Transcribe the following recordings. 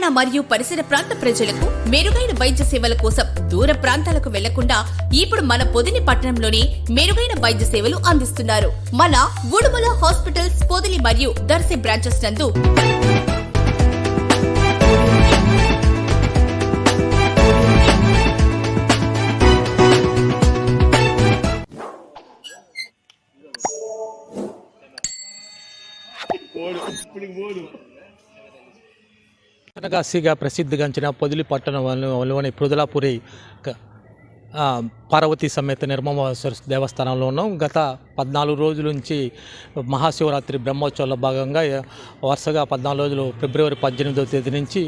తెలంగాణ మరియు పరిసర ప్రాంత ప్రజలకు మెరుగైన వైద్య సేవల కోసం దూర ప్రాంతాలకు వెళ్ళకుండా ఇప్పుడు మన పొదిని పట్టణంలోనే మెరుగైన వైద్య సేవలు అందిస్తున్నారు. మన ఉడుమల హాస్పిటల్స్ పొదిలి మరియు దర్శి బ్రాంచెస్ నందు కనకాశిగా ప్రసిద్ధిగాంచిన పొదిలి పట్టణంలోని పృథులాపురి క- పార్వతీ సమేత నిర్మమేశ్వర దేవస్థానంలో ఉన్నాం. గత పద్నాలుగు రోజుల నుంచి మహాశివరాత్రి బ్రహ్మోత్సవాల భాగంగా వరుసగా పద్నాలుగు రోజులు ఫిబ్రవరి పద్దెనిమిదవ తేదీ నుంచి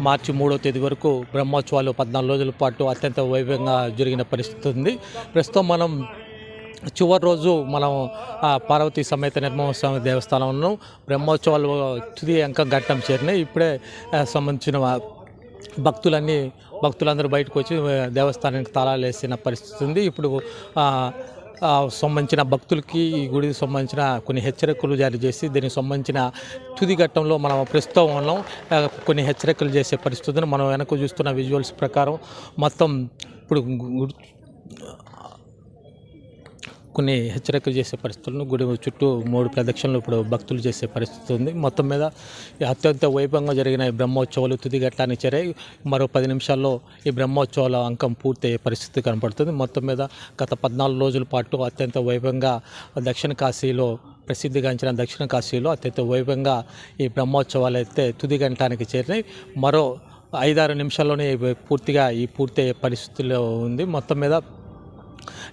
మార్చి మూడవ తేదీ వరకు బ్రహ్మోత్సవాలు పద్నాలుగు రోజుల పాటు అత్యంత వైభవంగా జరిగిన పరిస్థితి ఉంది. ప్రస్తుతం మనం చివరి రోజు మనం పార్వతీ సమేత నిర్మోత్సవ దేవస్థానంలో బ్రహ్మోత్సవాలు తుది అంకం ఘట్టం చేరినాయి. ఇప్పుడే సంబంధించిన భక్తులన్నీ భక్తులందరూ బయటకు వచ్చి దేవస్థానానికి తాళాలు వేసిన పరిస్థితి ఉంది. ఇప్పుడు సంబంధించిన భక్తులకి ఈ గుడికి సంబంధించిన కొన్ని హెచ్చరికలు జారీ చేసి దీనికి సంబంధించిన తుది ఘట్టంలో మనం ప్రస్తుతం ఉన్నాం. కొన్ని హెచ్చరికలు చేసే పరిస్థితులను మనం వెనక చూస్తున్న విజువల్స్ ప్రకారం మొత్తం ఇప్పుడు కొన్ని హెచ్చరికలు చేసే పరిస్థితులను గుడి చుట్టూ మూడు ప్రదక్షిణలు ఇప్పుడు భక్తులు చేసే పరిస్థితి ఉంది. మొత్తం మీద ఈ అత్యంత వైభవంగా జరిగిన ఈ బ్రహ్మోత్సవాలు తుది ఘట్టాన్ని చేరే మరో పది నిమిషాల్లో ఈ బ్రహ్మోత్సవాల అంకం పూర్తయ్యే పరిస్థితి కనపడుతుంది. మొత్తం మీద గత పద్నాలుగు రోజుల పాటు అత్యంత వైభవంగా దక్షిణ కాశీలో ప్రసిద్ధిగాంచిన దక్షిణ కాశీలో అత్యంత వైభవంగా ఈ బ్రహ్మోత్సవాలు అయితే తుది గంటానికి చేరినాయి. మరో ఐదారు నిమిషాల్లోనే పూర్తిగా ఈ పూర్తయ్యే పరిస్థితిలో ఉంది. మొత్తం మీద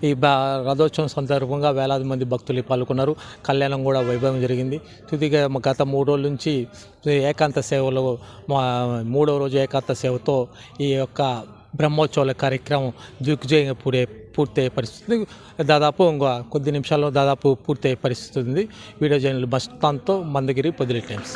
ఈ రథోత్సవం సందర్భంగా వేలాది మంది భక్తులు పాల్గొన్నారు. కళ్యాణం కూడా వైభవం జరిగింది. తుదిగా గత మూడు రోజుల నుంచి ఏకాంత సేవలో మా మూడో రోజు ఏకాంత సేవతో ఈ యొక్క బ్రహ్మోత్సవాల కార్యక్రమం దిగ్విజయంగా పూరే పూర్తయ్యే పరిస్థితి. దాదాపు ఇంకో కొద్ది నిమిషాల్లో దాదాపు పూర్తయ్యే పరిస్థితి ఉంది. వీడియో జర్నల్ మస్తాన్తో మందగిరి పొదిలి టైమ్స్.